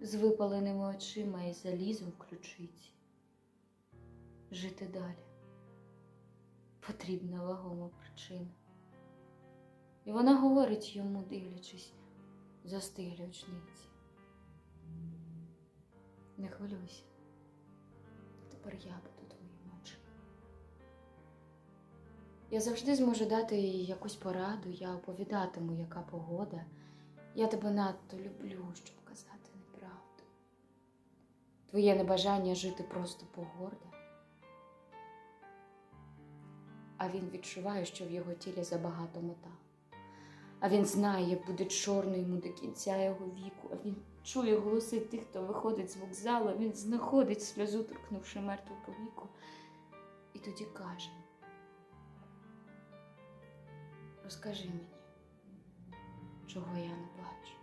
з випаленими очима і залізом в ключиці. Жити далі потрібна вагома причина. І вона говорить йому, дивлячись за стиглі очниці. Не хвилюйся, тепер я буду твоїм очима. Я завжди зможу дати їй якусь пораду, я оповідатиму, яка погода. Я тебе надто люблю, щоб казати. Твоє небажання жити просто погорда. А він відчуває, що в його тілі забагато металу. А він знає, буде чорно йому до кінця його віку. А він чує голоси тих, хто виходить з вокзалу, він знаходить сльозу, торкнувши мертву повіку. І тоді каже: Розкажи мені, чого я не плачу,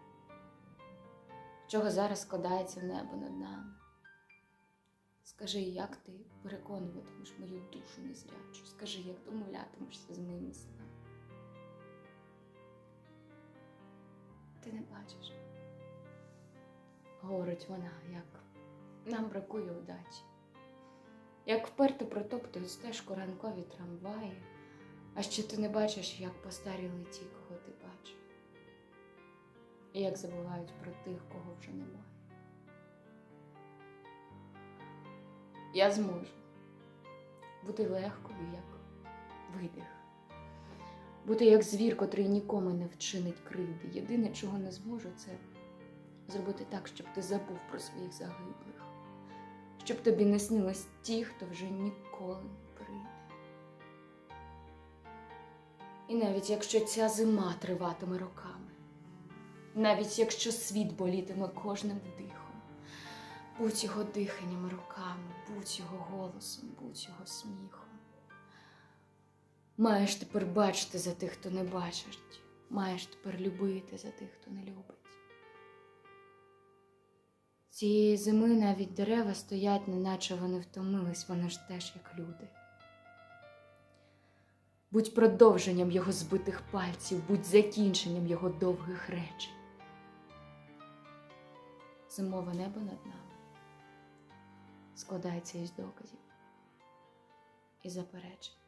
чого зараз складається небо над нами. Скажи, як ти переконуватимеш мою душу незрячу? Скажи, як домовлятимешся з моїми снами? Ти не бачиш, говорить вона, як нам бракує удачі, як вперто протоптують стежку ранкові трамваї, а ще ти не бачиш, як постаріли ті, кого ти бачив, і як забувають про тих, кого вже немає. Я зможу бути легкою, як видих, бути як звір, котрий нікому не вчинить кривди. Єдине, чого не зможу, це зробити так, щоб ти забув про своїх загиблих, щоб тобі не снилось ті, хто вже ніколи не прийде. І навіть якщо ця зима триватиме роками, навіть якщо світ болітиме кожним вдихом. Будь його диханням руками, будь його голосом, будь його сміхом. Маєш тепер бачити за тих, хто не бачить, маєш тепер любити за тих, хто не любить. Цієї зими навіть дерева стоять, неначе вони втомились, вони ж теж як люди. Будь продовженням його збитих пальців, будь закінченням його довгих речень. Зимове небо над нами складається із доказів і заперечень.